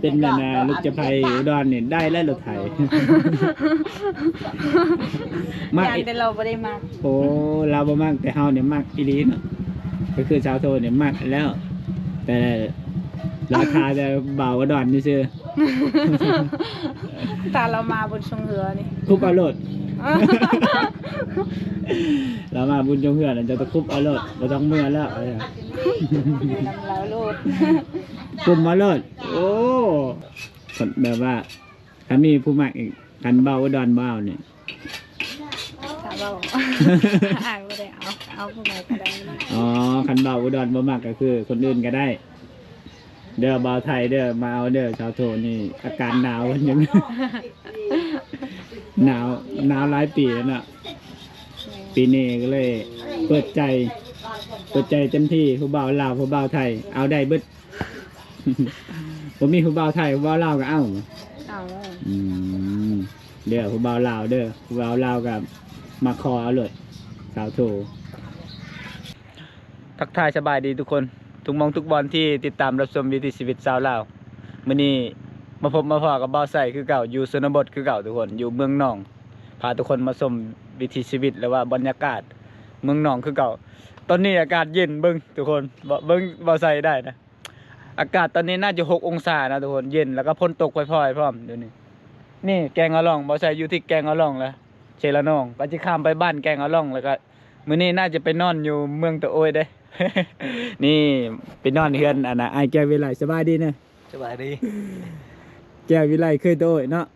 เป็นนานาลูกจะไพอุดรเนี่ยได้แล้วรถไถมากยานแต่เราไม่ได้มากโอ้เราบ่มากแต่เฮาเนี่ยมากอีหลีเนาะก็คือชาวโทเนี่ยมากแล้ว แต่ราคาจะเบากว่าดอนนี่ซื่อตาเรามาบนชงเรือนี่คุบเอาโลดเรามาบุญจงเพื่อนจะตะคุบเอาโลดบ่ต้องเมื่อแล้วเอาอย่าง นำเราโลดกลุ่มมาโลดโอ้คนแบบว่าถ้ามีผู้มักอีกคันเบาอุดอนเบาเนี่ยถามเราอ่านไม่ได้เอาเอาผู้ใดก็ได้อ๋อคันเบาอุดรบ่มักก็คือ คนอื่นก็ได้ เด้อเบาไทยเด้อมาเอาเด้อชาวโทนี่อาการหนาวกันอยู่หนาวหนาวหลายปีแล้วเนาะปีนี้ก็เลย เปิดใจเปิดใจเต็มที่ผู้บ่าวลาวผู้บ่าวไทย เอาได้เบิด ผมมีผู้บ่าวไทยผู้บ่าวลาวก็เอาเอาอืมเด้อผู้บ่าวลาวเด้อผู้บ่าวลาวกับมาคอเอาเลยสาวโททักทายสบายดีทุกคน ทุกมองทุกบอลที่ติดตามรับชมวิถีชีวิตสาวลาวมื้อนี้มาพบมาพอกับบ่าวใส่คือเก่าอยู่ชนบทคือเก่าทุกคนอยู่เมืองหนอง พาทุกคนมาชมวิถีชีวิต แล้วว่าบรรยากาศ เมืองหนองคือเก่า ตอนนี้อากาศเย็นเบิ่งทุกคนบ่เบิ่งบ่าวใส่ได้นะ อากาศตอนนี้น่าจะหกองศานะทุกคนเย็นแล้วก็พ่นตกพลอยๆพร้อมเดี๋ยวนี้ นี่แกงอะล่องบ่าวใส่อยู่ที่แกงอะล่องแล้วเชลานองก็จะข้ามไปบ้านแกงอะล่องแล้วก็มื้อนี้น่าจะไปนอนอยู่เมืองตะโอยเด้ นี่ไปนอนเฮือนอันน่ะไอ้ายแก้ววิไลสบายดีนะสบายดี แก้ววิไลเคยตะโอยเนาะ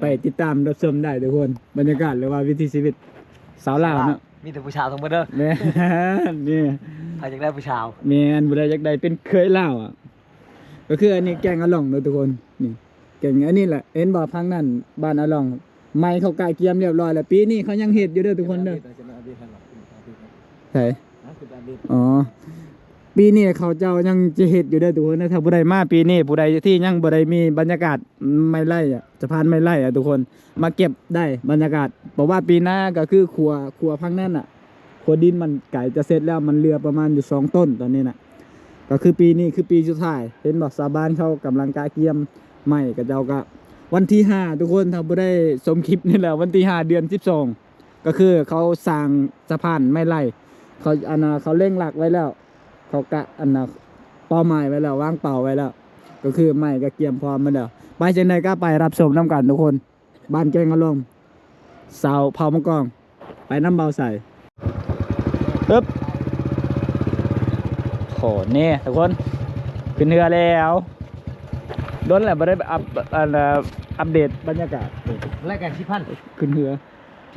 ไปติดตามรับชมได้ทุกคน บรรยากาศหรือว่าวิถีชีวิตสาวลาวเนาะ มีแต่ผู้ชาวทั้งหมดเด้อแม่นนี่ใครอยากได้ผู้ชาวแม่นบ่ได้จักใดเป็นเคยลาวอะ ก็คืออันนี้แกงอะล่องเนาะทุกคนนี่แกงอันนี้แหละเห็นบ่พังนั่นบ้านอะล่องไม้เขากายเกียมเรียบร้อยแล้วปีนี้เขายังเฮ็ดอยู่เด้อทุกคนเด้อใช่อ๋อ ปีนี้เขาเจ้ายังจะเฮ็ดอยู่เด้ทุกคนนะถ้าผู้ใดมาปีนี้ผู้ใดที่ยังบ่ได้มีบรรยากาศไม่ไล่อะสะพานไม่ไล่อะทุกคนมาเก็บได้บรรยากาศบอกว่าปีหน้าก็คือครัวครัวพังนั่นอะครัวดินมันไก่จะเสร็จแล้วมันเหลือประมาณอยู่สองต้นตอนนี้น่ะก็คือปีนี้คือปีสุดท้ายเห็นบอกสาบานเขากำลังกาเกียมใหม่กับเจ้าก็วันที่ห้าทุกคนถ้าบ่ได้ชมคลิปนี่แหละวันที่ห้าเดือนสิบสองก็คือเขาสร้างสะพานไม่ไล่เขาอันนะเขาเร่งหลักไว้แล้ว เขากะอันน่ะเป้าหมายไว้แล้ววางเป่าไว้แล้ว ก็คือไม่ก็เกียมพร้อมมาแล้วไปจังใดก็ไปรับชมน้ำกันทุกคน บ้านแกงอารมณ์สาวเผามังกรไปน้ำเบาใส่ปึ๊บโหนี่ทุกคนขึ้นเรือแล้วโดนแหละไม่ได้อัพอันน่ะอัปเดตบรรยากาศแลกกันชิพันขึ้นเรือ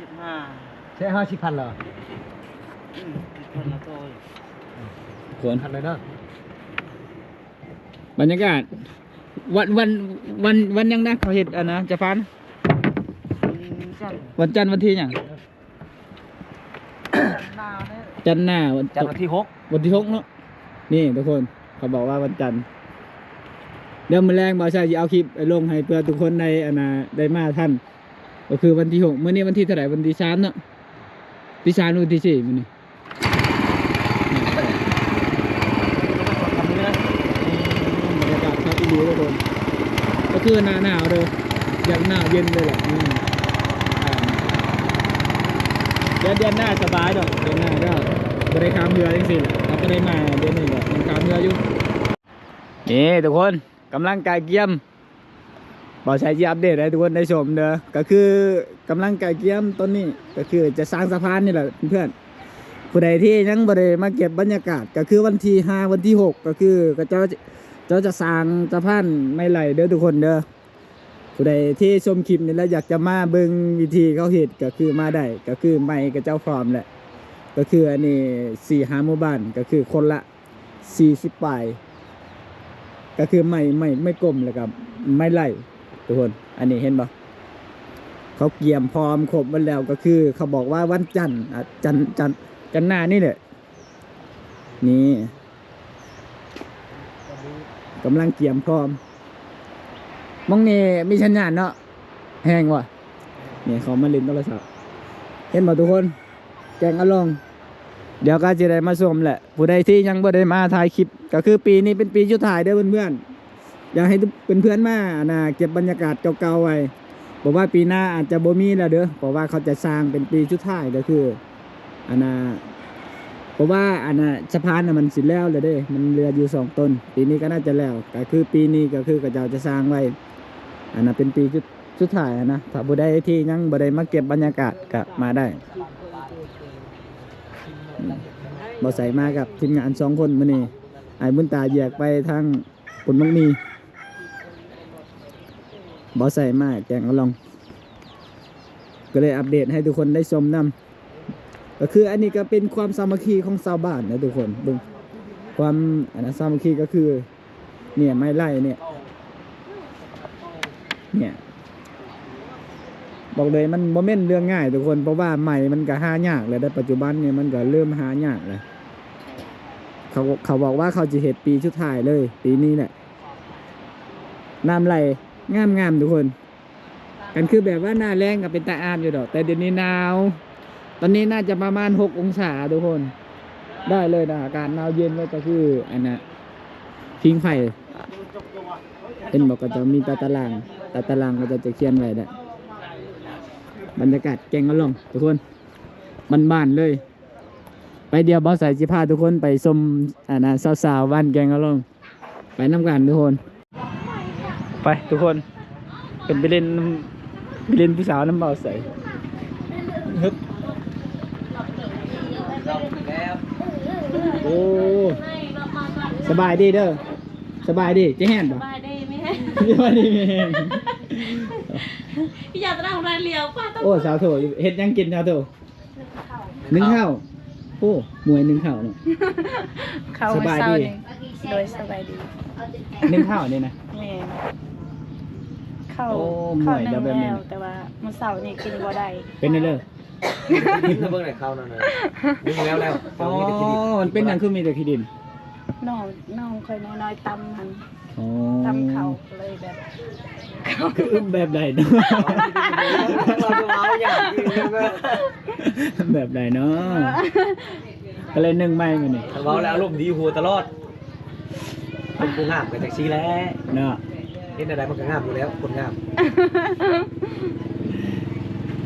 สิบห้าใช่ห้าชิพันเหรอ คนละตัวคนพันเลยเนาะบรรยากาศ วันวันวันวันยังนะเขาเห็ดอันนะจะฟันจันวันจันทร์วันที่หยังหนาวเนี่ยจันทร์หน้าวันจากวันที่หกวันที่หกเนาะนี่ทุกคนเขาบอกว่าวันจันทร์เดี๋ยวมื้อแรงบ่าวชายจะเอาคลิปไปลงให้เพื่อทุกคนในอันน่ะได้มาท่านก็คือวันที่หกมื้อนี้วันที่เท่าไหร่วันที่สามเนาะที่สามหรือวันที่สี่มื้อนี้ ทำนี้นะ บรรยากาศครับอีหลีทุกคนก็ คือหน้าหนาวเลยอยากหนาวเย็นเลยแหละอืมอ่าเดือนเดือนหน้าสบายดอกเดือนหน้าก็บริการเรือจริงๆแหละเราก็ได้มาเดือนนี้ก็ยังการเรืออยู่นี่ทุกคนกำลังกายเกียมบอกใช้ที่อัปเดตให้ทุกคนได้ชมเด้อก็คือกำลังกายเกียมต้นนี้ก็คือจะสร้างสะพานนี่แหละเพื่อนผู้ใดที่ยังบ่ได้มาเก็บบรรยากาศ ก็คือวันที่ห้าวันที่หกก็คือก็เจ้า เจ้าจะสร้างสะพานไม่ไหลเด้อทุกคนเด้อผู้ใดที่ชมคลิปนี้แล้วอยากจะมาเบิ่งวิธีเขาเฮ็ดก็คือมาได้ก็คือไม่กับเจ้าฟอร์มแหละก็คืออันนี้สี่ห้าหมู่บ้านก็คือคนละสี่สิบปลายก็คือไม่ไม่ไม่กลมเลยครับไม่ไหลทุกคน อันนี้เห็นปะเขาเกี่ยมพร้อมครบมันแล้วก็คือ เขาบอกว่าวันจันทร์จันทร์จันทร์จันทร์หน้านี่แหละนี่ กำลังเกี่ยมพร้อมมองนี่มีชัญญาณเนาะแห้งว่ะนี่เขามาเล่นโทรศัพท์เห็นบ่ทุกคน แกงอลอง เดี๋ยวก็จะได้มาชมแหละ ผู้ใดที่ยังบ่ได้มาถ่ายคลิป ก็คือปีนี้เป็นปีสุดท้ายเด้อเพื่อนๆอยากให้เป็นเพื่อนมาอนะเก็บบรรยากาศเก่าๆไว้บอกว่าปีหน้าอาจจะบ่มีแล้วเด้อเพราะว่าเขาจะสร้างเป็นปีสุดท้ายก็คืออันน่ะ เพราะว่าอันน่ะสะพานน่ะมันสิแล้วเลยเด้ มันเหลืออยู่สองต้น ปีนี้ก็น่าจะแล้วก็คือปีนี้ก็คือกระเจ้าจะสร้างไว้ อันน่ะเป็นปีสุดสุดท้ายนะถ้าบ่ได้ที่ยังบ่ได้มาเก็บบรรยากาศก็มาได้อืมบ่ใส่มากับทีมงานสองคนมื้อนี้ไอ้บุญตาแยกไปทางปุ่นมังมีบ่ใส่มาแกงเอาลอง ก็เลยอัปเดตให้ทุกคนได้ชมนํ ก็คืออันนี้ก็เป็นความสามัคคีของชาวบ้านนะทุกคนเบิ่งความอันนั้นสามัคคีก็คือ เนี่ยไม้ไล่เนี่ย เนี่ย บอกเลยมันโมเมนต์เรื่องง่ายทุกคนเพราะว่าใหม่มันก็หายากเลยแต่ปัจจุบันเนี่ยมันก็เริ่มหายากเลยเขาเขาบอกว่าเขาจะเห็ดปีชุดท้ายเลย ปีนี้แหละน้ำไหลงามงามๆทุกคน กันคือแบบว่าหน้าแรงกับเป็นตาอาบอยู่ดอก แต่เดี๋ยวนี้หนาว ตอนนี้น่าจะประมาณหกองศาทุกคน ได้เลยนะอากาศหนาวเย็นเลยก็คืออันน่ะพิงไฟเป็นบอกก็จะมีตาตารางตาตารางก็จะจะเขียนไว้ได้บรรยากาศแกงกะล่องทุกคนมันบ้านๆเลย ไปเดียวบอสใส่จิพาทุกคนไปชมอ่านะสาวๆบ้านแกงกะล่อง ไปน้ำกันทุกคน ไปทุกคนเป็นไปเล่นไปเล่นผู้สาวน้ำเบาใส่ฮึบ โอ้สบายดีเด้อสบายดีเจ๊แห่นปะบายได้ไหมฮะสบายดีแม่แห่นพี่อยากจะได้ของรายเลียวป้าต้องโอ้สาวโถเฮ็ดหยังกินสาวโถหนึ่งข้าวโอ้มวยหนึ่งข้าวเนาะเขาสบายดีโดยสบายดีหนึ่งข้าวนี่นะแม่เข้าโอ้เข้าหน่วยนึ่เดี๋ยวงแบบนี้แล้วแต่ว่ามื้อเสาร์นี่กินบ่ได้เป็นนี่เล ยกินเบิ่งไหนเข้านั่นน่ะดึงแล้วแล้วอ๋อมีแต่กินมันเป็นหยังคือมีแต่ขี้ดินน้องน้องค่อยน้อยๆตำมันอ๋อตำเขาเลยแบบคืออึ้มแบบใดเนาะเราจะว้าวอย่างนี้เลยแบบใดเนาะก็เลยนึ่งไม่มานี่ถ้าว้าวแล้วอารมณ์ดีหัวตลอดเป็นกูงามกันจากซีแล้วเนาะเห็นอะไรมันก็งามอยู่แล้วคนงาม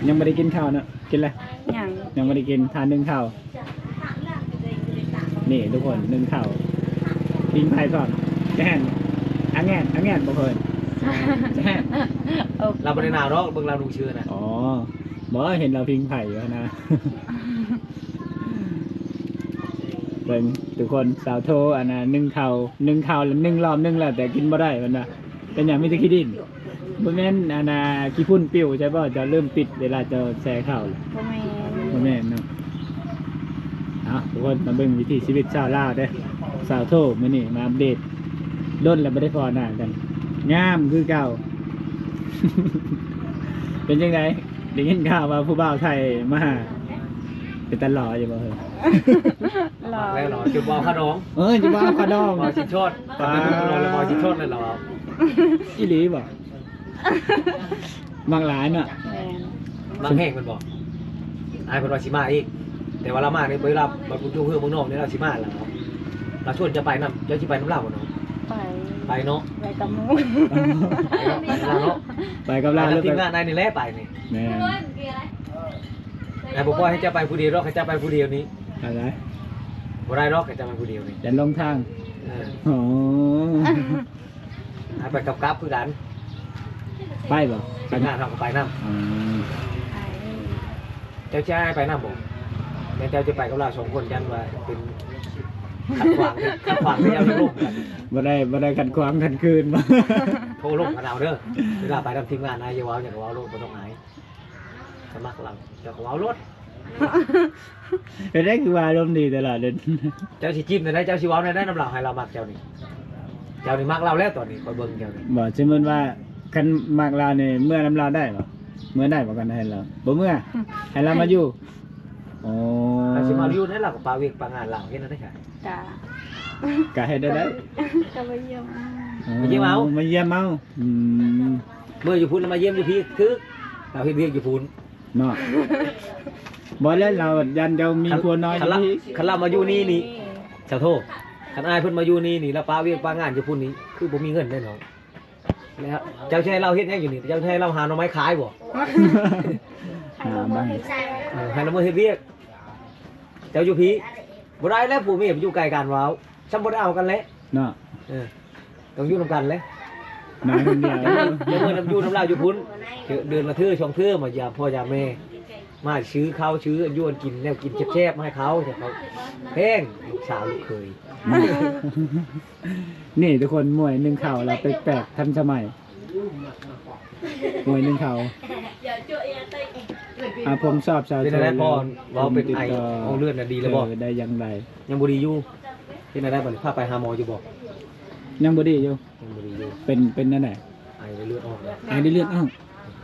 ยังไม่ได้กินข้าวเนาะ กินอะไรอย่างยังไม่ได้กินทานนึ่งข้าวนี่ทุกคนนึ่งข้าวปิ้งไผ่ก่อนแจะแห่นอังแงนอังแงนบ่เคยจะแห่นโอ้เราไม่ได้หนาวหรอกเบิ่งเราดูเชื่อนะอ๋อบอกว่าเห็นเราพิงไผ่อยู่นะเป็นทุกคนสาวโทอันนะนึ่งข้าวนึ่งข้าวแล้วนึ่งรอบนึ่งแล้วแต่กินบ่ได้มันนะเป็นอย่างไมแต่ได้ขี้ดิน บ่แม่นอันนะขี้พุ่นปิวใช่ป่ะจะเริ่มปิดเวลาจะแช่ข้าวแล้วบ่แม่นบ่แม่นเนาะเอาทุกคนมาเบิ่งวิถีชีวิตชาวลาวเด้อสาวโทมื้อนี้มาอัปเดตด้นแล้วบ่ได้พอหน้ากันงามคือเก่า เป็นจังไดได้ยินข่าวว่าผู้บ่าวไทยมาหาเป็นตลออยู่บ่เฮ้ยรอแล้วเหรอจุดว้าวขนองเออจะว่าขะดองว้าวชิดชดตอนนี้นอนแล้วว้าวชิดชดเลยเหรออีหลีบ่ บางหลายเนาะแม่นมังแห้งมันบอกอายเป็นวาชิมาอีก แต่ว่าเรามาเนี่ยเวลาเราบุญทุ่งเฮือเมืองนอกเนี่ยเราชิมาแล้วเราชวนจะไปนำจะชิไปน้ำเหล้าเนาะไปไปเนาะไปกับหมูไปเนาะไปเนาะไปกับลาเราหรือทีไปมงานนายนี่แหละไปนี่แม่นายบอกว่าให้เจะไปผู้เดียวหรอกให้เจะไปผู้เดียวนี้อะไรบ่ได้หรอกให้เจะไปผู้เดียวนี่อย่าลงทางเอออ๋อ ให้ไปกับกับคือกัน ไปบ่ทีมงานทำกับไปน้ำอ๋อเจ้าชายไปน้ำบอกแล้วเจ้าจะไปกับเราสองคนยันว่าเป็นขัดขวางเนี่ยขัดขวางที่เราจะล่มกันบ่ได้บ่ได้ขัดขวางขัดคืนบ่ โทรล่มกันเอาเด้อเวลาไปทำทีมงานนายอย่าว้าวอย่าว้าวรถบ่ต้องหายสมัครเราอย่าว้าวรถเป็นได้คือว่าอารมณ์ดีตลอดเดินเจ้าสิจิ้มได้เจ้าสิว้าวได้น้ำเหล่าให้เรามักเจ้านี่เจ้านี่มักเราแล้วตอนนี้คอยเบิ่งเจ้านี่บอกสมมติว่า คันมากลาเนี่ยเมื่อน้ำลาได้บ่เมื่อได้บ่กันให้เราบ่เมื่อให้เรามาอยู่อ๋อเราสิมาอยู่ในหลักปลาเวกปลางานเราเห็นได้ค่ะจ้าก็ให้ได้ได้จะไปเยี่ยมมาเยี่ยมเอามาเยี่ยมเอาอืมเมื่ออยู่พุ่นแล้วมาเยี่ยมอยู่พี่คือเราเฮ็ดเวียกอยู่พุ่นเนาะบ่แล้วเรายันเจ้ามีครัวน้อยอคันยู่ละที่คันเรามาอยู่นี่นี่ชาวโทษคันอายเพิ่นมาอยู่นี่นี่แล้วปลาเวียกปลางานอยู่พุ่นนี้คือบ่มีเงินแน่นอน แล้วเจ้าชายเราเฮ็ดหยังอยู่นี่เจ้าชายเราหาหน่อไม้ขายบ่ให้เราบ่ให้ใส่เออให้น้ำมือเฮ็ดเวียกเจ้าอยู่พี่บ่ได้แล้วผู้มีอยู่ไกลกันว้าวฉันบ่ได้เอากันแล้วเนาะเออต้องอยู่นํกันเลยนายคนเดียวเดี๋ยวเมื่อน้ำอยู่น้ำลาวอยู่พุ่นเดือนละเทื่อช่องเทื่อมายามพ่อยามแม่ มาซื้อข้าวซื้ออยวนกินแนวกินแซ่บๆมาให้เขาแต่เขาแพงลูกสาวลูกเคยนี่ทุกคนมวยหนึ่งเข่าเราแปลกๆทันสมัยมวยหนึ่งเข่าอะผมสอบชาวเป็นอะไรพอผมเราเป็นติดไอต่เอาเลือดน่ะดีแล้วบ่เออได้ยังไงยังบ่ดีอยู่เป็นอะไรบ่นี่พาไปหาหมออยู่บ่ยังบ่ดีอยู่ยังบ่ดีอยู่เป็นเป็นนั่นแหละไอเลือดออกแล้วไอ้ได้เลือดอ้าว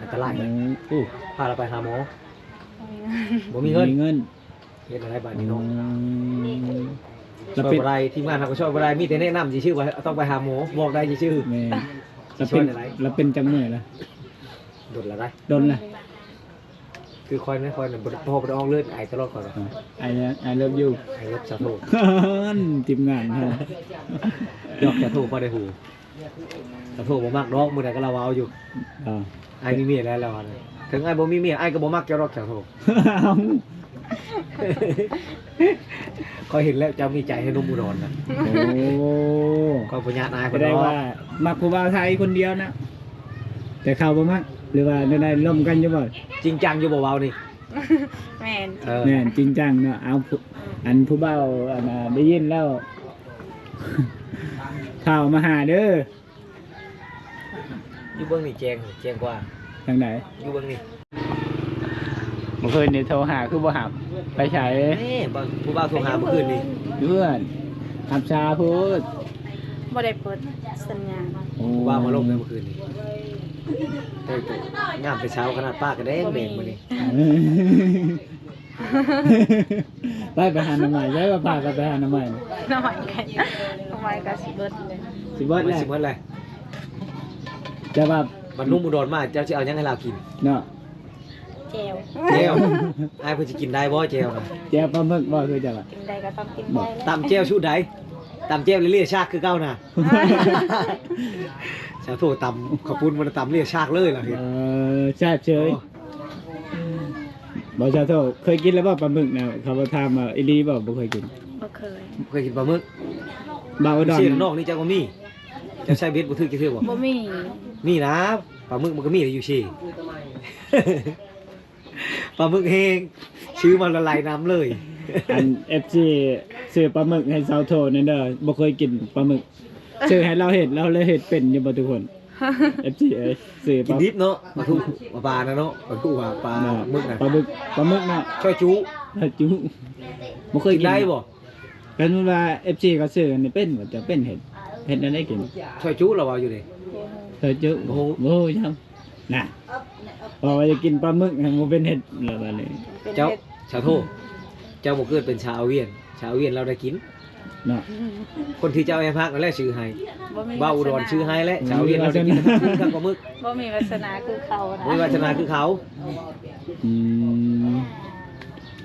อันตรายโอ้นะโอ้พาเราไปหาหมอ บ่บ่มีเงินมีเงินเฮ็ดอะไรบ้าอืนี้เนาะมช่แล้ววยเป็นบ่ได้ทีมงานเราก็ช่วยบ่ได้มีแต่แนะนำสิชื่อว่าต้องไปหาหมอบอกได้สิชื่อแม่แล้วช่เป็วนยอะไรแล้วเป็นจังมือละโดดละได้โดนละคือคอยนะคอยน่ะบ่พอบ่ได้ออกเลือดไอตลอดก่อนนะไอ้ไอ้เลิฟยู ไอลบสะโทษทีมงานฮะดอกสะโทษบ่ได้หู สะโทษบ่มักดอกมื้อใดก็เราเอาอยู่อ่าไอมีเมียแล้วแล้วอะนะถึงไอบ่มีเมียไอก็บ่มักแกดอกสะโทษคอยเห็นแล้วจะมีใจให้นุ่มอุดรนะโอ้ก็ปัญญาอายคแสนดงเนาะว่ามักผู้บ่าวไทยคนเดียวนะ แต่เขาบ่มักหรือว่าได้ได้ล่มกันอยู่บ่จริงจังอยู่บ่เบานี่แม่นเออแม่นจริงจังเนาะเอาผู้อันผู้บ่าวอันน่ะได้ยินแล้ว ข่าวมาหาเด้ออยู่เบื้องนี่แจงแจงกว่าทางไหนอยู่เบื้องนี่เมื่อคืนนี่โทรหาคือบ่หับไปใช้นี่บางผู้บ่าวโทรหาเมื่อคืนนี่เพื่อนหับชาพูดบ่ได้เปิดสัญญาณโอ้ผู้บ่าวมาลงเลยเมื่อคืนนี่แต่งตัวงามไปเช้าขนาดป้ากระแดงแดงมานี่ ไปไปหาหน้ำใหม่ใช่ป่ะพากันไปหาหน้ำใหม่น้อยกันทำไมก็สิเบิดเลยสิเบิดมันแหละสิเมื่อไรจะแบบมันนุ่มอุดรมากเจ้าจะเอาหยังให้เรากินเนาะแจวเจลไอ้ายเพิ่นสิกินได้บ่เจลน่ะแจ้ปลาหมึกบ่คือจะแบบกินได้ก็ต้องกินได้แล้วตำเจลชุดใดตำเจลเลี่ยๆชากคือเก่าน่ะชาวโทษตำขอบคุณมันตำเลี่ยชากเลยล่ะเห็นเออแซ่บเฉย บ่ชาโทเคยกินแล้วบ่ปลาหมึกนะเขาบ่ถามว่าอีหลีบ่บ่เคยกินบ่เคยเคยกินปลาหมึกบ่าวอุดรเสียนอกนี่เจ้าก็มีเจ้าใช้เบ็ดบ่ถือกี่เทื่อบ่บ่มีมีนะปลาหมึกมันก็มีอยู่ชีปลาหมึกเฮงชื่อมันละลายน้ำเลยอัน FC ซื้อปลาหมึกให้ชาวโทนั่นเด้อบ่เคยกินปลาหมึกซื้อให้เราเห็ดเราเลยเห็ดเป็นอยู่บ่ทุกคน FC เอ้ยซื้อปกินลาดิบเนาะปลาทูปลาปลานะเนาะปลาทูปลาปลาหมึกนะปลาหมึกปลาหมึกน่ะช่วยจุถ้าจุบ่เคยกินกินได้บ่เป็นว่า FC ก็ซื้ออันนี้เป็นว่าจะเป็นเห็ดเห็ดอันได้กินช่วยจุเราเอาอยู่นี่เธอจุโอ้โห โอ้ยจังน่ะพอว่าจะกินปลาหมึกให้มันเป็นเห็ดแล้วบัดนี้เป็นเจ้าเฮ็ดชาวโทเจ้าบ่เกิดเป็นชาวเวียน ชาวเวียนเราได้กิน เนาะ คนที่เจ้าไอ้พักนั่นแหละชื่อให้บ่มีบ้าอุดรชื่อให้และชาวเวียนเราได้กินทั้งทั้งปลาหมึกบ่มีวาสนาคือเขานะวิวัฒนาคือเขาอืม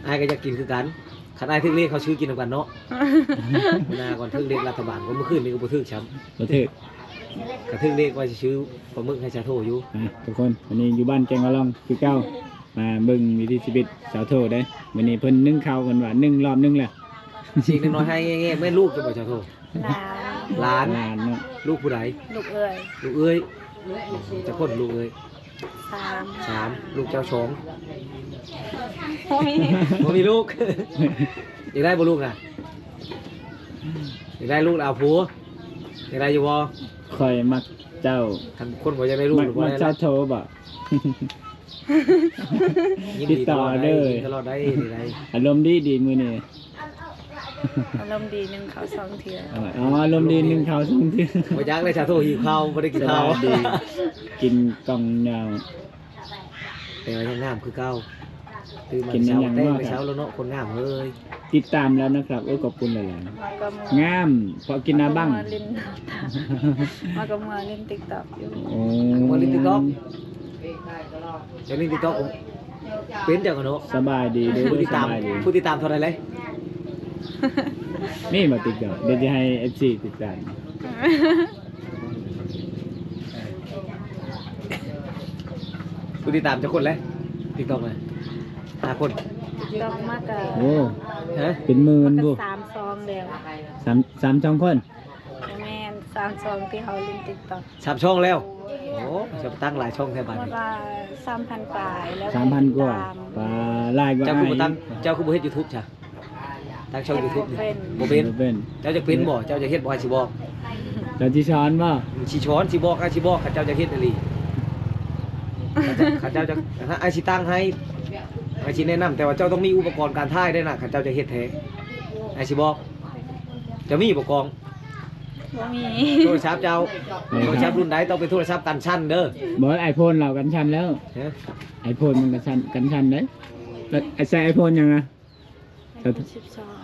ไอ้ายก็จะกินคือกันขันไอ้ายทึกเรียกเขาชื่อกินนำกันเนาะหนาก่อนทึกเรียกรัฐบาลก็เมื่อคืนนี้ก็บ่ทึกช้ประเทศำกระทึกเรียกว่าจะชื่อปลาหมึกให้ชาโทอยู่อะทุกคนวันนี้อยู่บ้านแกงกะล่องคือเก้ามาเบิ่งวิธีชีวิตสาวโทได้วันนี้เพิ่นนึ่งข้าวกันว่านึ่งรอบนึงแหละ สิ่งน้อยๆให้แง่ๆแม่ลูกจะบอกชาโทหลานหลานลานเนาะลูกผู้ใดลูกเอ้ยลูกเอ้ยจะพ่นลูกเอ้ยสามสามลูกเจ้าชงบ่มีบ่มีลูก อยากได้บ่ลูกน่ะอยากได้ลูกแล้วเอาผัวอยากได้อยู่บ่คอยมักเจ้าคันคนบ่อยากได้ลูกมักหรือบ่มักได้เจ้าละโทบ่ ยินติดดีต่ตอลอดเด้ได้อ ยินตลอดได้ดีได้อารมณ์ดีดีมื้อนี้ อารมณ์ดีหนึงเขาสองเทื่ออ๋ออารมณ์ดีนึ่งข้าวสองทีบ่อยากได้ชาโทหิวข้าวบ่ได้กินสข้าบาวยดี กินกล่องยาว แต่ว่ายังงามคือเก่าตื่นมากินยัเช้างยังแต่งมาก ไปครับเช้าแล้วเนาะคนงามเฮ้ยติดตามแล้วนะครับโอ้ยขอบคุณหลายมาก็มืๆงามเพราะกินน้ำบ้างมาลินมาก็มาลิน TikTok อยู่โอ้มาลินติ๊กต็อกเจะลินติ๊กต็อกเป็นจังกันเนาะสบายดีเด้อผู้สติดตามบายดีผู้ติดตามเท่าไหร่เลย นี่มาติดกับเดี๋ยวจะให้ FC ติดตามผู้ติดตามจะคนแล้วติ๊กต็อกนะห้าคนดอกมากกับโอ้ฮะเป็นหมื่นก็บุสามซองแล้วสามสามช่องคนแม่นสามซองที่เขาลิงติ๊กต็อกสามช่องแล้วโอ้จะตั้งหลายช่องแทบบ้านหมดนี้ว่าสามพันปลายแล้วสามพันกว่าติดตมปลาลายกว่าเจ้าคือบ่ตั้งอ้ายเจ้าคือบ่เฮ็ดยูทูบจ้ะตั้งช่องยูทูบบ่เป็นบ่เป็นเป็นเจ้าจะเป็นบ่เจ้าจะเฮ็ดบ่ให้สิบอกเจ้าที่ช้อนว่าสิช้อนสิบอกให้สิบอกข้าเจ้าจะเฮ็ดอะไรข้าเจ้าจะฮะไอ้สิตั้งให้ไอ้สิแนะนำแต่ว่าเจ้าต้องมีอุปกรณ์การถ่ายด้วยนะข้าเจ้าจะเฮ็ดแท้ไอ้สิบอกจะมีอุปกรณ์บ่มีโทรศัพท์เจ้าโทรศัพท์รุ่นใดต้องเป็นโทรศัพท์กันชั้นเด้อบอกไอโฟนเรากันชันแล้วฮะไอโฟนมันกันชันกันชันได้แล้วไอใส่ไอโฟนยังไงสิบสอง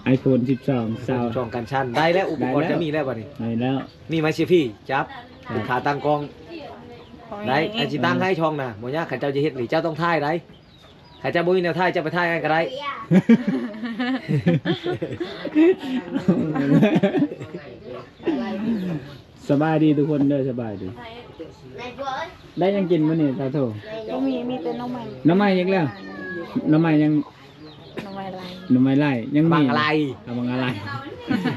ไอโฟนสิบสองสาวช่องกันชั้นได้แล้วอุปกรณ์ได้แล้วจะมีแล้วบัดนี้ไหนแล้วนี่ไหมเชฟพี่จับเป็นขาตั้งกล้องของได้ไอ้สิตั้งให้ช่องน่ะบ่ยากข้าเจ้าจะเฮ็ดหรือเจ้าต้องถ่ายได้ข้าเจ้าบ่มีแนวถ่ายเจ้าไปถ่ายกันก็ได้สบายดีทุกคนเด้อสบายดี ได้ยังกินมื้อนี่ตาโถบ่มีมีแต่น้องใหม่น้ำใหม่อีกแล้วน้ำใหม่ยังน้องใหม่ไรน้ำใหม่ไล่ยังมีบางอะไรเอาบางอะไร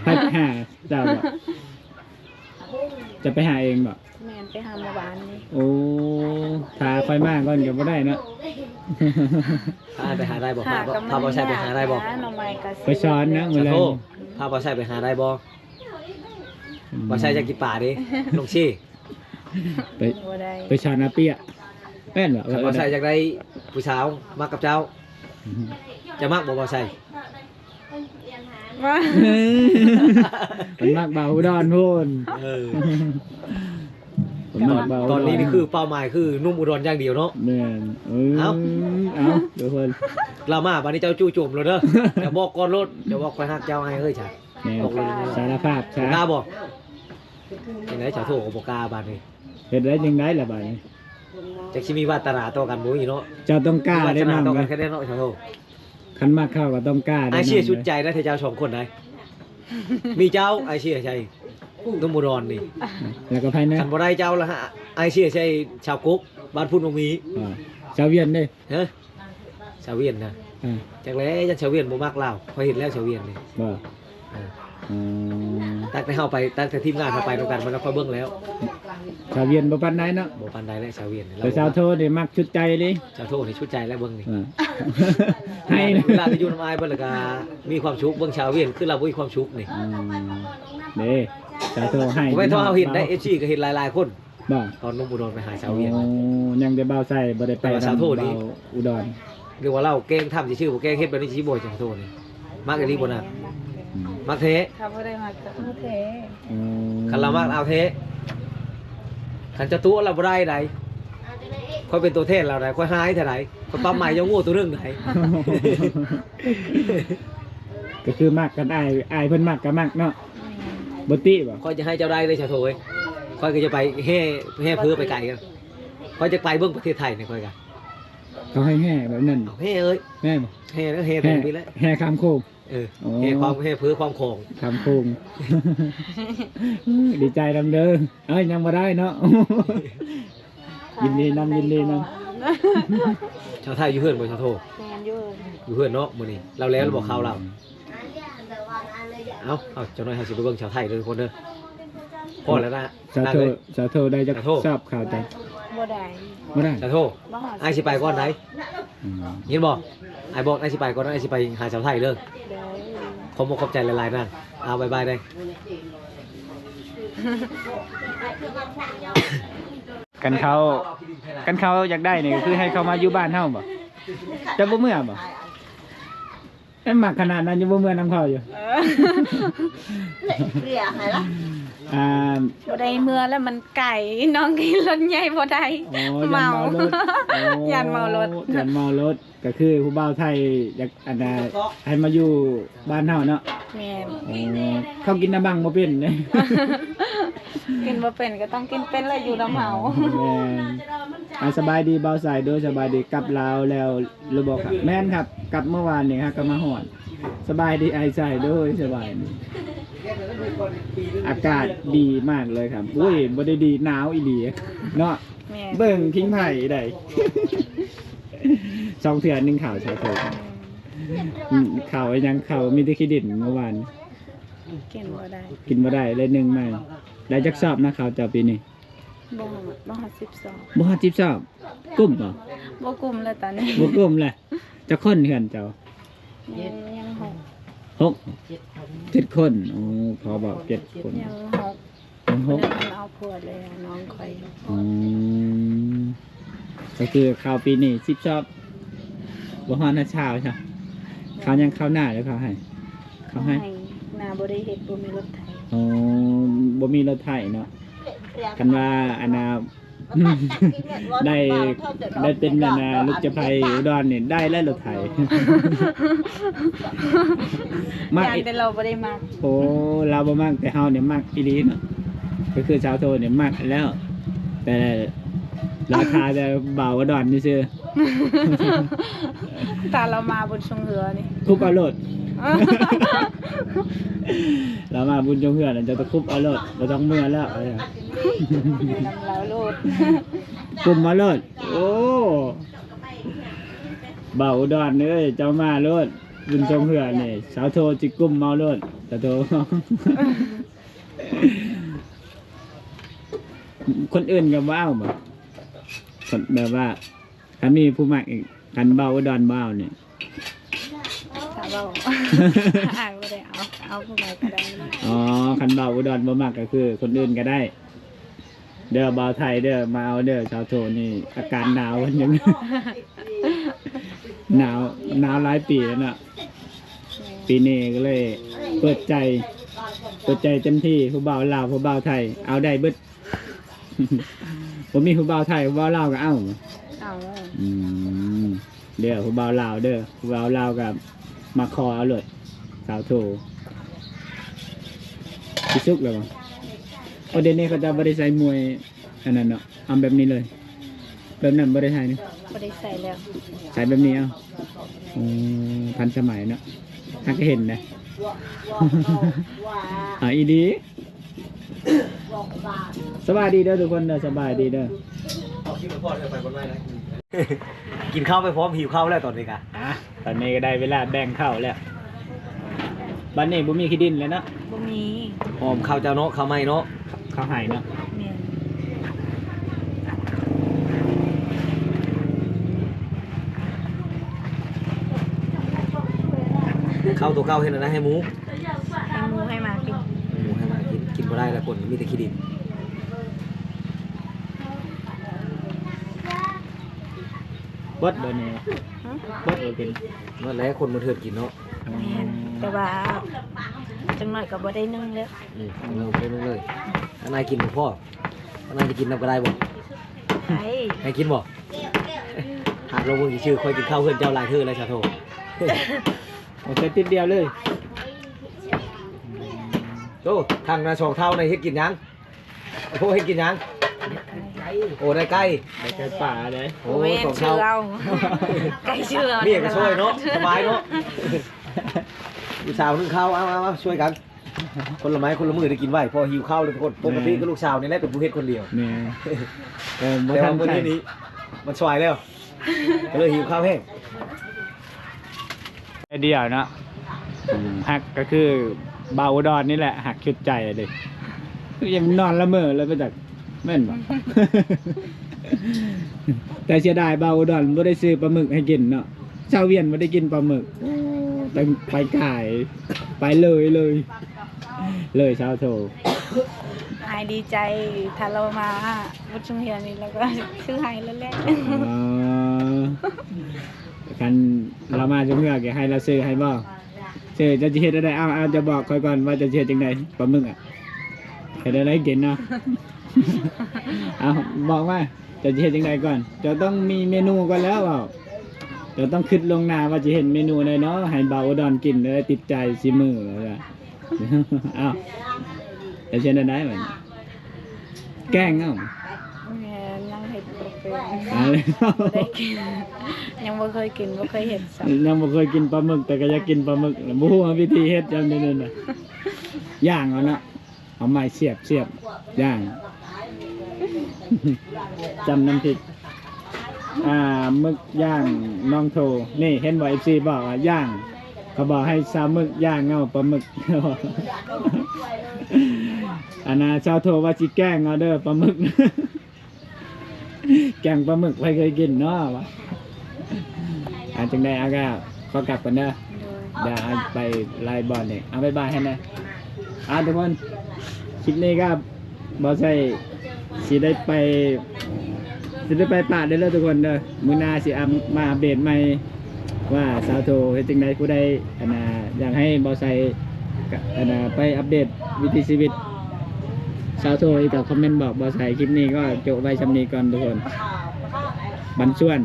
ไปหาเจ้าบ่จะไปหาเองบ่แม่นไปหาหมู่บ้านนี่โอ้ถ้าไฟมากก่อนก็บ่ได้เนาะ พาไปหาได้บ่หาพาก็พาบ่ใช่ไปหาได้บ่น้องใหม่ก็สิไปช้อนนะมื้อสะแรโทกพาบ่ใช่ไปหาได้บ่บ่ใช่จะกินป่าดิลงชี่ไปบ่ได้ไปช้อนอาเปียแม่นบ่ถ้าบ่ใช่อยากได้ผู้สาวมักกับเจ้า จะมักบ่บ่ใช่ว่ามันมากเบาอุดอนพูนเออมันตอมานกเบาตอนนี้นี่คือเป้าหมายคือนุ่มอุดรอย่างเดียวเนาะ แม่นเออเอ้า เอาทุกคนเรามาบัดนี้เจ้าจู่โจมแล้วเด้อจะบอกก่อนรถจะบอกไปฮักเจ้าให้เฮ้ยจ้ะ แม่นตกลงสารภาพบ่สากล้าบ่เห็นไหมชาวโทก็บ่กล้าบาดนี้เฮ็ดได้ยังไงล่ะบัดนี้จักสิมีวาสนาต่อกันบ่อีเนาะเจ้าต้องกล้ามีวาได้สนานำต่อกักันนแค่ได้เนาะชาวโท คันมากเข้าก็ต้องกล้าได้ไอเชียนำชุดใจนะเทเจ้าสองคนไหนมีเจ้าไอเชียใช่นุ่มอุดรนี่แล้วก็ภายในคันบ่ได้เจ้าละฮะไอเชียใช่ชาวกุ๊กบ้านพุ่นตรงนี้อ่าชาวเวียนเด้ฮะชาวเวียนนะอ่าจากแล้วจันชาวเวียนบ่มักลาวพอยเห็นแล้วชาวเวียนนี่บ่เอออืมตั้งแต่เฮาไปตั้งแต่ทีมงานเฮาไปด้วยกันมันก็ค่อยเบิ่งแล้วชาวเวียนบ่ปานใดเนาะบ่ปานใดแล้วชาวเวียนนี่แต่ชาวโทนี่มักชุดใจเลยชาวโทนี่ชุดใจแล้วเบิ่งนี่อ่าให้นะเวลาที่อยู่น้ำอายเบิ่งแล้วก็มีความสุขเบิ่งชาวเวียนคือเราบ่มีความสุขนี่อืมเด้ชาวโทให้ผมไม่นเท่าเฮาเห็นได้ FC ก็เห็นหลายๆคนบ่ตอนนุ่มอุดรไปหาชาวเวียนโอ้ยังได้เบาใส่บ่ได้ไปแต่ว่าชาวโทนี่เบาอุดรเรียกว่าเราเก่งทำสิชื่อบ่เก่งเฮ็ดแบบนี้สิบ่ชาวโทนี่มักอีหลีบ่น่ะอื มมักเทถ้าบ่ได้มาก็บ่เทอืมคันเรามากเอาเทคันจะตัวเราบ่ได้ใดค่อยเป็นตัวเทศเราได้ค่อยหายเท่าไหร่ค่อยปั๊มใหม่ยังโง่ตัวเรื่องไหน ก็คือมักกันอายอายเพิ่นมักก็มักเนาะบ่ติบ่ค่อยจะให้เจ้าได้เลยชาวโถยค่อยก็จะไปแห่แห่เพื่อไปไกลกันค่อยจะไปเบิ่งประเทศไทยนี่ค่อยกันเขาให้แห่แบบนั้นเอาแห่เอ้ยแม่บ่แห่แล้วแห่แห่ถึงนี้แล้วแห่ข้ามโคง เออโอ้แห่ความแห่เพื่อความของข้ามโคงดีใจนำเด้อเอ้ยยังบ่ได้เนาะ ยินดีนำยินดีนำชาวไทยอยู่เพื่อนบ่ชาวโถแม่นอยู่อยู่เพื่อนเนาะมื้อนี้เราแล้วเราบอกข่าวเราเอาเอาเจ้าน้อยเฮาสิไปเบิ่งชาวไทยเด้อทุกคนเด้อพอแล้วนะสานั่งโทเลยสาโทได้จะสาโททราบข่าวแต่ บ่ได้บ่ได้ชาวโถบ่ฮอดไอ้ายสิไปก่อนไหนอืมเห็นบ่ไอ้ายบอกไอ้ายสิไปก่อนไอ้ายสิไปหาชาวไทยเด้อเด้อขอบคุณขอบใจหลายๆนั่นเอาบายบายได้ กันเขากันเขาอยากได้นี่ก็คือให้เขามาอยู่บ้านเฮาบ่จะบ่เมื่อบ่เอ็นมักขนาดนั้นยังบ่เมื่อนำเขาอยู่เออ อ่า บ่ได้เมื่อแล้วมันไก่น้องกินรถใหญ่บ่ได้โอ้เมายันเมารถโอ้ยันเมารถ ยันเมารถก็คือผู้บ่าวไทยอยากอันน่ะให้มาอยู่บ้านเฮาเนาะแม่นโอ้เขากินน้ำบังบ่เป็นเด้กินบ่เป็นก็ต้องกินเป็นแล้วอยู่น้ำเฮาแม่นอ่าสบายดีเบาสายโดยสบายดีกลับลาวแล้วหรือบอกครับ แม่นครับ กลับเมื่อวานนี่ครับก็มาหอด สบายดีไอใส่โดยสบายดีอากาศดีมากเลยครับอุ้ยบ่ได้ดีหนาวอีหลีเนาะแม่เบิ่งทิ้งไผ่ได้ สองเถื่อนหนึ่งข่าวชาวโทอืมข่าวยังข่าวมีแต่ขี้ดินเมื่อวานกินบ่ได้กินมาได้เลยหนึ่งไม่ได้จักสอบนะข่าวเจ้าปีนี้บ่บ่หาสิบสองบ่ฮอดจิบสอบกุ้มบ่บ่กลุ่มแล้วตอนนี้บ่กุ้มแหละจะคนเหือนเจ้า ยังยังหกหกเจ็ดคนโอ้พอบอกเจ็ดคนยังหกยังหคนกนึงมันเอาผัวเลยอะน้องคอยอืมก็คือข่าวปีนี้สิบสอบบ่ฮอดนะเช้าใช่ข่าวยังเข้าวหน้าแล้วเขาให้เขาให้นาบ่ได้เฮ็ดบ่มีรถไถอ๋อบ่มีรถไถเนาะกันว่าอันนา ได้ได้เป็นนานาลูกจะไปอุดรเนี่ยได้แล้วรถไถมากยานอีแต่เราบ่ได้มากโอ้เราบ่มากแต่เฮาเนี่ยมากอีหลีเนาะก็คือชาวโทเนี่ยมากแล้ว แต่ราคาจะเบากว่าดอนนี่ซื่อตาเรามาบนชงเรือนี่คุบเอาโลด เรามาบุญจงเหือนจะตะคุบเอาโลดบ่ต้องเมื่อแล้วเอาเนี่ยนำเราโลดกลุ่มมาโลดโอ้เบาอุดอนเอ้ยเจ้ามาโลดบุญทรงเหือนี่สาวโทจิกลุ่มเมาโลดสาวโทคนอื่นก็ว้าวบ่คนแบบว่าถ้ามีผู้มักอีกกันเบาอุดอนเบาเนี่ย ถามว่าอ่านบ่ได้เอาเอาผู้ใดก็ได้อ๋อคันเบาอุดรบ่มักก็คือ คนอื่นก็ได้ เด้อเบาไทยเด้อมาเอาเด้อชาวโทนี่อาการหนาวมันยังหนาวหนาวหลายปีแล้วเนาะปีนี้ก็เลย เปิดใจ เปิดใจเต็มที่ผู้บ่าวลาวผู้บ่าวไทย เอาได้เบิดผมมีผู้บ่าวไทยผู้บ่าวลาวก็เอาเอาอืมเด้อผู้บ่าวลาวเด้อผู้บ่าวลาวกับ มาคอเอาเลย สาวโทพิซุกเลยมั้งโอเดี๋ยวนี้เขาจะบริใส่มวยอันนั้นเนาะเอาแบบนี้เลย แบบนั้นบริใส่นี่บ่ได้ใส่แล้วใส่แบบนี้เอาอืมทันสมัยเนาะถ้าก็เห็นนะอ่าอีดีสบายดีเด้อทุกคนเด้อสบายดีเด้อเอาคิดพ่อเธอไปบนไม้นะกินข้าวไปพร้อมหิวข้าวแล้วตอนนี้กะอะ ตอนนี้ก็ได้เวลาแบ่งข้าวแล้วบ้านนี้บ่มีขี้ดินแล้วเนาะบ่มีหอมข้าวเจ้าเนาะข้าวไหม้เนาะข้าวไห่เนาะแม่นข้าวตัวเก่าเห็นแล้วนะให้หมูให้หมูให้หมากินหมูให้มากินกินบ่ได้แล้วคนมีแต่ขี้ดิน เบิดเบอร์นี้ฮะเบิดเออกินนั่นแหละคนมาเถิดกินเนาะแม่นแต่ว่าจังหน่อยก็บ่ได้นึ่งแล้วอืมเราไปนู่นเลยข้างในกินบ่พ่อข้างในจะกินน้ำก็ได้บ่ไอ้ให้กินบ่หากลงมือกี่ชื่อคอยกินข้าวเพื่อนเจ้าหลายเทื่อเลยชาโทโอเคติดเดียวเลยโอ้ทางนาชองเท่าในเฮ็ดกินยังโอ้เฮ็ดกินยัง โอ้ได้ใกล้ได้ไก่ป่าเลยโอ้โอ้ยสองชื่เท่าอเอาไก่ชื่อเอาเมียก็ช่วยเนาะสบายเนาะลูกสาวนึ่งข้าวเอาเอาเอาช่วยกัน คนละไม้คนละมือได้กินไหวพอหิวข้าวเลยทุกคนปกติก็ลูกสาวนี่แหละเป็นผู้เฮ็ดคนเดียวแม่เออบ่แต่ทัว่านมื้อใส่นี้นี้มันช่วยแล้วก็เลยหิวข้าวแห้งเดียวเนาะอืมหักก็คือเบาอุดอนนี่แหละหักชุดใจเลยยังนอนละเมอเลยไปจาก แม่นบ่ แต่เสียดายเบาอุดอนไม่ได้ซื้อปลาหมึกให้กินเนาะชาวเวียนไม่ได้กินปลาหมึกไปไปขายไปเลยเลย เลยชาวโทหายดีใจถ้าเรามาบุญชุมเฮียนี่เราก็ซื้อให้แล้วแหละอ๋อกันเรามาจะเพื่อแกให้เราซื้อให้บ่ซื้อจะเฮ็ดอะไรเอาเอาจะบอกคอยก่อนว่าจะเฮ็ดจังไดปลาหมึกอะเฮ็ดอะไรกินเนาะ เอาบอกว่าจะเฮ็ดจังไดก่อน จะต้องมีเมนูก่อนแล้วเปล่าจะต้องคิดลวงหน้าว่าจะเห็นเมนูเลยเนาะให้เบาอุดอนกินเลยติดใจสิมือเลยเอาจะเช่นได้ไหมนแกล้งเอ้าแม่นั่งเห็ดบ่เป็นเอาเลยบ่ได้กินยังบ่เคยกินบ่เคยเห็นสักยังบ่เคยกินปลาหมึกแต่ก็อยากกินปลาหมึกแล้วบ่ฮู้ว่าวิธีเฮ็ดจังได๋นั่นน่ะย่างเอาเนาะเอาไม้เสียบเสียบย่าง จำน้ำพริกอ่าหมึกย่างน้องโท นี่เห็นบ่เอฟซีบอกว่าย่างเขาบอกให้ซาหมึกย่างเงาปลาหมึกอันน่ะชาวโทว่าจิแกล้งเอาเด้อปลาหมึก แกงปลาหมึกใครเคยกินเนาะวะอ่าจังได้อาก็ขอกลับกันเด้อเดี๋ยวอาไปไล่บอลเนี่ยเอาไปบายให้นะอ่าทุกคนคลิปนี้ก็บอสใช่ สิได้ไปสิได้ไปป่าได้แล้วทุกคนเด้อมือหนาสิเอามาอัปเดตใหม่ว่าสาวโทเฮ็ดจังไดผู้ใดอันน่ะอยากให้บอสใส่อันน่ะไปอัปเดตวิถีชีวิตสาวโทอีกกับคอมเมนต์บอกบอสใส่คลิปนี้ก็จบไว้ชำนี้ก่อนทุกคน บันส่วน